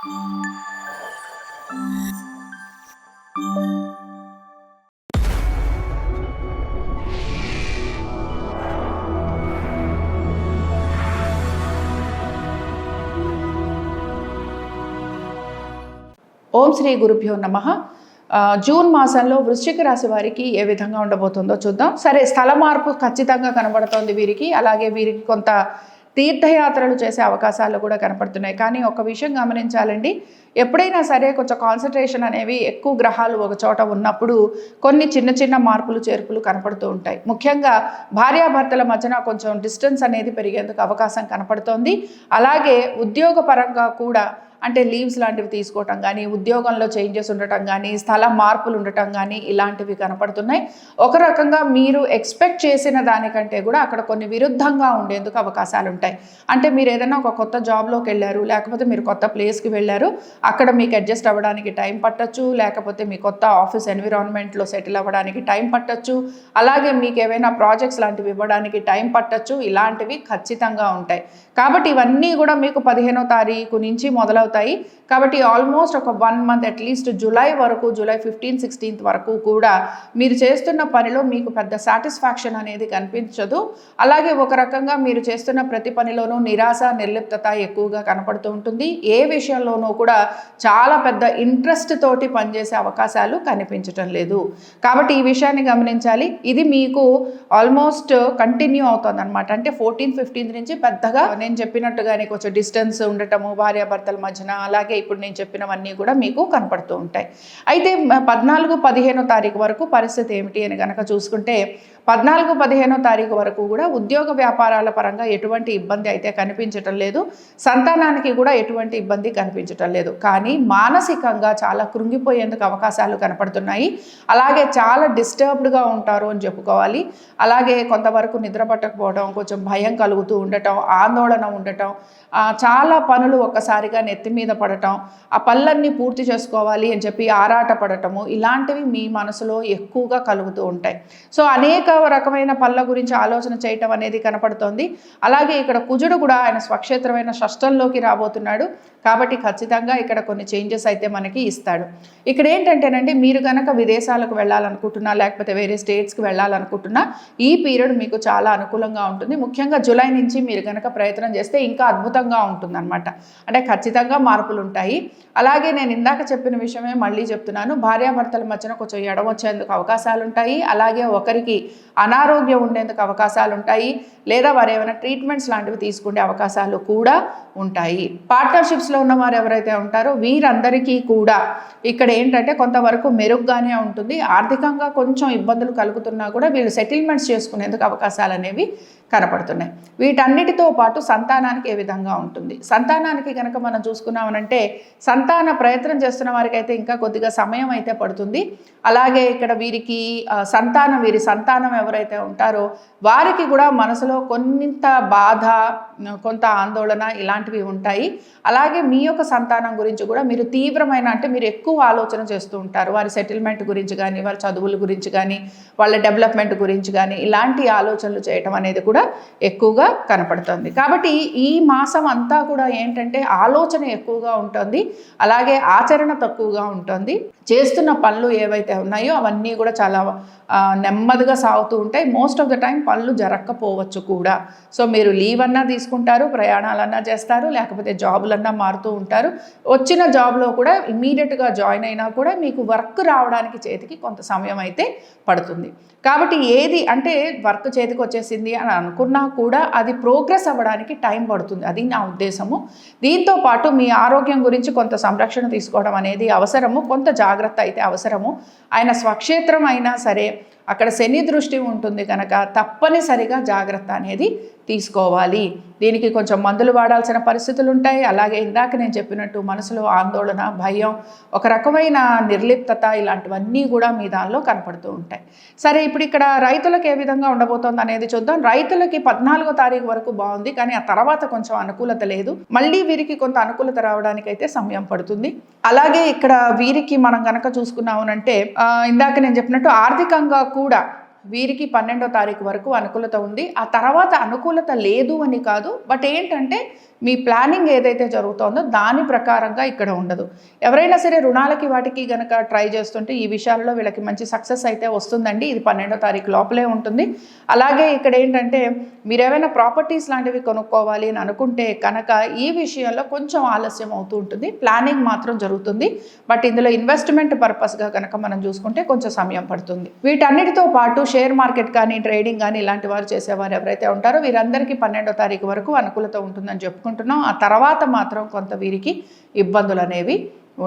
ఓం శ్రీ గురుభ్యో నమ. జూన్ మాసంలో వృశ్చిక రాశి వారికి ఏ విధంగా ఉండబోతుందో చూద్దాం. సరే స్థల మార్పు ఖచ్చితంగా కనబడుతోంది వీరికి. అలాగే వీరికి కొంత తీర్థయాత్రలు చేసే అవకాశాలు కూడా కనపడుతున్నాయి. కానీ ఒక విషయం గమనించాలండి. ఎప్పుడైనా సరే కొంచెం కాన్సన్ట్రేషన్ అనేవి ఎక్కువ గ్రహాలు ఒక చోట ఉన్నప్పుడు కొన్ని చిన్న చిన్న మార్పులు చేర్పులు కనపడుతూ ఉంటాయి. ముఖ్యంగా భార్యాభర్తల మధ్యన కొంచెం డిస్టెన్స్ అనేది పెరిగేందుకు అవకాశం కనపడుతోంది. అలాగే ఉద్యోగపరంగా కూడా అంటే లీవ్స్ లాంటివి తీసుకోవటం కానీ ఉద్యోగంలో చేంజెస్ ఉండటం కానీ స్థల మార్పులు ఉండటం కానీ ఇలాంటివి కనపడుతున్నాయి. ఒక రకంగా మీరు ఎక్స్పెక్ట్ చేసిన దానికంటే కూడా అక్కడ కొన్ని విరుద్ధంగా ఉండేందుకు అవకాశాలు ఉంటాయి. అంటే మీరు ఏదైనా ఒక కొత్త జాబ్లోకి వెళ్ళారు లేకపోతే మీరు కొత్త ప్లేస్కి వెళ్ళారు అక్కడ మీకు అడ్జస్ట్ అవ్వడానికి టైం పట్టచ్చు లేకపోతే మీ కొత్త ఆఫీస్ ఎన్విరాన్మెంట్లో సెటిల్ అవ్వడానికి టైం పట్టచ్చు అలాగే మీకు ఏవైనా ప్రాజెక్ట్స్ లాంటివి ఇవ్వడానికి టైం పట్టచ్చు ఇలాంటివి ఖచ్చితంగా ఉంటాయి. కాబట్టి ఇవన్నీ కూడా మీకు పదిహేనో తారీఖు నుంచి మొదలవుతాయి. కాబట్టి ఆల్మోస్ట్ ఒక one month at least July వరకు జూలై ఫిఫ్టీన్ సిక్స్టీన్త్ వరకు కూడా మీరు చేస్తున్న పనిలో మీకు పెద్ద సాటిస్ఫాక్షన్ అనేది కనిపించదు. అలాగే ఒక రకంగా మీరు చేస్తున్న ప్రతి పనిలోనూ నిరాశ నిర్లిప్తత ఎక్కువగా కనపడుతూ ఉంటుంది. ఏ విషయంలోనూ కూడా చాలా పెద్ద ఇంట్రెస్ట్ తోటి పనిచేసే అవకాశాలు కనిపించటం లేదు. కాబట్టి ఈ విషయాన్ని గమనించాలి. ఇది మీకు ఆల్మోస్ట్ కంటిన్యూ అవుతుంది అనమాట అంటే ఫోర్టీన్ ఫిఫ్టీన్త్ నుంచి పెద్దగా నేను చెప్పినట్టుగానే కొంచెం డిస్టెన్స్ ఉండటము భార్యాభర్తల మధ్య అంచనా. అలాగే ఇప్పుడు నేను చెప్పినవన్నీ కూడా మీకు కనపడుతూ ఉంటాయి. అయితే పద్నాలుగు పదిహేనో తారీఖు వరకు పరిస్థితి ఏమిటి అని కనుక చూసుకుంటే పద్నాలుగు పదిహేనో తారీఖు వరకు కూడా ఉద్యోగ వ్యాపారాల పరంగా ఎటువంటి ఇబ్బంది అయితే కనిపించటం లేదు. సంతానానికి కూడా ఎటువంటి ఇబ్బంది కనిపించటం లేదు. కానీ మానసికంగా చాలా కృంగిపోయేందుకు అవకాశాలు కనపడుతున్నాయి. అలాగే చాలా డిస్టర్బ్డ్గా ఉంటారు అని చెప్పుకోవాలి. అలాగే కొంతవరకు నిద్ర పట్టకపోవడం కొంచెం భయం కలుగుతూ ఉండటం ఆందోళన ఉండటం చాలా పనులు ఒక్కసారిగా నెత్తి మీద పడటం ఆ పళ్ళన్నీ పూర్తి చేసుకోవాలి అని చెప్పి ఆరాట పడటము ఇలాంటివి మీ మనసులో ఎక్కువగా కలుగుతూ ఉంటాయి. సో అనేక రకమైన పళ్ళ గురించి ఆలోచన చేయటం అనేది కనపడుతోంది. అలాగే ఇక్కడ కుజుడు కూడా ఆయన స్వక్షేత్రమైన షష్టంలోకి రాబోతున్నాడు. కాబట్టి ఖచ్చితంగా ఇక్కడ కొన్ని చేంజెస్ అయితే మనకి ఇస్తాడు. ఇక్కడ ఏంటంటేనండి మీరు కనుక విదేశాలకు వెళ్ళాలనుకుంటున్నా లేకపోతే వేరే స్టేట్స్కి వెళ్ళాలనుకుంటున్నా ఈ పీరియడ్ మీకు చాలా అనుకూలంగా ఉంటుంది. ముఖ్యంగా జూలై నుంచి మీరు కనుక ప్రయత్నం చేస్తే ఇంకా అద్భుతంగా ఉంటుందన్నమాట. అంటే ఖచ్చితంగా మార్పులు ఉంటాయి. అలాగే నేను ఇందాక చెప్పిన విషయమే మళ్ళీ చెప్తున్నాను. భార్యాభర్తల మధ్యన కొంచెం ఎడవచ్చేందుకు అవకాశాలు ఉంటాయి. అలాగే ఒకరికి అనారోగ్యం ఉండేందుకు అవకాశాలు ఉంటాయి. లేదా వారు ఏమైనా ట్రీట్మెంట్స్ లాంటివి తీసుకునే అవకాశాలు కూడా ఉంటాయి. పార్ట్నర్షిప్స్ ఉన్న వారు ఎవరైతే ఉంటారో వీరందరికీ కూడా ఇక్కడ ఏంటంటే కొంతవరకు మెరుగ్గానే ఉంటుంది. ఆర్థికంగా కొంచెం ఇబ్బందులు కలుగుతున్నా కూడా వీళ్ళు సెటిల్మెంట్స్ చేసుకునేందుకు అవకాశాలు అనేవి కనపడుతున్నాయి. వీటన్నిటితో పాటు సంతానానికి ఏ విధంగా ఉంటుంది? సంతానానికి కనుక మనం చూసుకున్నామనంటే సంతాన ప్రయత్నం చేస్తున్న వారికి అయితే ఇంకా కొద్దిగా సమయం అయితే పడుతుంది. అలాగే ఇక్కడ వీరికి సంతానం వీరి సంతానం ఎవరైతే ఉంటారో వారికి కూడా మనసులో కొంత బాధ కొంత ఆందోళన ఇలాంటివి ఉంటాయి. అలాగే మీ యొక్క సంతానం గురించి కూడా మీరు తీవ్రమైన అంటే మీరు ఎక్కువ ఆలోచన చేస్తూ ఉంటారు. వారి సెటిల్మెంట్ గురించి కానీ వారి చదువుల గురించి కానీ వాళ్ళ డెవలప్మెంట్ గురించి కానీ ఇలాంటి ఆలోచనలు చేయటం అనేది కూడా ఎక్కువగా కనపడుతుంది. కాబట్టి ఈ మాసం అంతా కూడా ఏంటంటే ఆలోచన ఎక్కువగా ఉంటుంది. అలాగే ఆచరణ తక్కువగా ఉంటుంది. చేస్తున్న పనులు ఏవైతే ఉన్నాయో అవన్నీ కూడా చాలా నెమ్మదిగా సాగుతూ ఉంటాయి. మోస్ట్ ఆఫ్ ద టైం పనులు జరగకపోవచ్చు కూడా. సో మీరు లీవ్ అన్నా తీసుకుంటారు ప్రయాణాలన్నా చేస్తారు లేకపోతే జాబులన్నా మారుతూ ఉంటారు. వచ్చిన జాబ్లో కూడా ఇమీడియట్గా జాయిన్ అయినా కూడా మీకు వర్క్ రావడానికి చేతికి కొంత సమయం అయితే పడుతుంది. కాబట్టి ఏది అంటే వర్క్ చేతికి వచ్చేసింది అని అనుకున్నా కూడా అది ప్రోగ్రెస్ అవ్వడానికి టైం పడుతుంది. అది నా ఉద్దేశము. దీంతో పాటు మీ ఆరోగ్యం గురించి కొంత సంరక్షణ తీసుకోవడం అనేది అవసరము. కొంత జాగ్రత్త అయితే అవసరము. ఆయన స్వక్షేత్రం అయినా సరే అక్కడ శని దృష్టి ఉంటుంది కనుక తప్పనిసరిగా జాగ్రత్త అనేది తీసుకోవాలి. దీనికి కొంచెం మందులు వాడాల్సిన పరిస్థితులు ఉంటాయి. అలాగే ఇందాక నేను చెప్పినట్టు మనసులో ఆందోళన భయం ఒక రకమైన నిర్లిప్తత ఇలాంటివన్నీ కూడా మీ దానిలో కనపడుతూ ఉంటాయి. సరే ఇప్పుడు ఇక్కడ రైతులకు ఏ విధంగా ఉండబోతోంది అనేది చూద్దాం. రైతులకి పద్నాలుగో తారీఖు వరకు బాగుంది కానీ ఆ తర్వాత కొంచెం అనుకూలత లేదు. మళ్ళీ వీరికి కొంత అనుకూలత రావడానికి అయితే సమయం పడుతుంది. అలాగే ఇక్కడ వీరికి మనం కనుక చూసుకున్నామనంటే ఇందాక నేను చెప్పినట్టు ఆర్థికంగా కూడా వీరికి పన్నెండో తారీఖు వరకు అనుకూలత ఉంది. ఆ తర్వాత అనుకూలత లేదు అని కాదు బట్ ఏంటంటే మీ ప్లానింగ్ ఏదైతే జరుగుతోందో దాని ప్రకారంగా ఇక్కడ ఉండదు. ఎవరైనా సరే రుణాలకి వాటికి గనక ట్రై చేస్తుంటే ఈ విషయాల్లో వీళ్ళకి మంచి సక్సెస్ అయితే వస్తుందండి. ఇది పన్నెండో తారీఖు లోపలే ఉంటుంది. అలాగే ఇక్కడ ఏంటంటే మీరు ఏమైనా ప్రాపర్టీస్ లాంటివి కొనుక్కోవాలి అని అనుకుంటే కనుక ఈ విషయంలో కొంచెం ఆలస్యం అవుతూ ఉంటుంది. ప్లానింగ్ మాత్రం జరుగుతుంది. బట్ ఇందులో ఇన్వెస్ట్మెంట్ పర్పస్గా కనుక మనం చూసుకుంటే కొంచెం సమయం పడుతుంది. వీటన్నిటితో పాటు షేర్ మార్కెట్ కానీ ట్రేడింగ్ కానీ ఇలాంటి వారు చేసేవారు ఎవరైతే ఉంటారో వీరందరికీ పన్నెండో తారీఖు వరకు అనుకూలత ఉంటుందని చెప్పుకుంటున్నాం. ఆ తర్వాత మాత్రం కొంత వీరికి ఇబ్బందులు అనేవి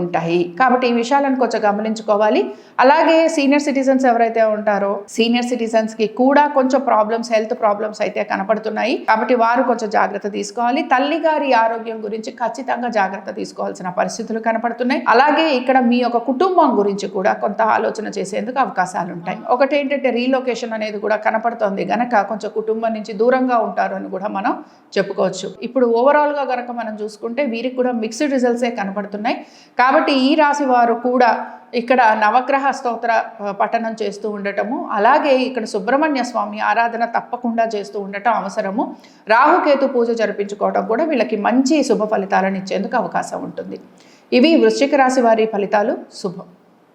ఉంటాయి. కాబట్టి ఈ విషయాలను కొంచెం గమనించుకోవాలి. అలాగే సీనియర్ సిటిజన్స్ ఎవరైతే ఉంటారో సీనియర్ సిటిజన్స్కి కూడా కొంచెం ప్రాబ్లమ్స్ హెల్త్ ప్రాబ్లమ్స్ అయితే కనపడుతున్నాయి. కాబట్టి వారు కొంచెం జాగ్రత్త తీసుకోవాలి. తల్లి గారి ఆరోగ్యం గురించి ఖచ్చితంగా జాగ్రత్త తీసుకోవాల్సిన పరిస్థితులు కనపడుతున్నాయి. అలాగే ఇక్కడ మీ యొక్క కుటుంబం గురించి కూడా కొంత ఆలోచన చేసేందుకు అవకాశాలు ఉంటాయి ఒకటి ఏంటంటే రీలొకేషన్ అనేది కూడా కనపడుతోంది. గనక కొంచెం కుటుంబం నుంచి దూరంగా ఉంటారు అని కూడా మనం చెప్పుకోవచ్చు. ఇప్పుడు ఓవరాల్గా గనక మనం చూసుకుంటే వీరికి కూడా మిక్స్డ్ రిజల్ట్సే కనపడుతున్నాయి. కాబట్టి ఈ రాశి వారు కూడా ఇక్కడ నవగ్రహ స్తోత్ర పఠనం చేస్తూ ఉండటము అలాగే ఇక్కడ సుబ్రహ్మణ్య స్వామి ఆరాధన తప్పకుండా చేస్తూ ఉండటం అవసరము. రాహుకేతు పూజ జరిపించుకోవడం కూడా వీళ్ళకి మంచి శుభ ఫలితాలను ఇచ్చేందుకు అవకాశం ఉంటుంది. ఇవి వృశ్చిక రాశి వారి ఫలితాలు. శుభం.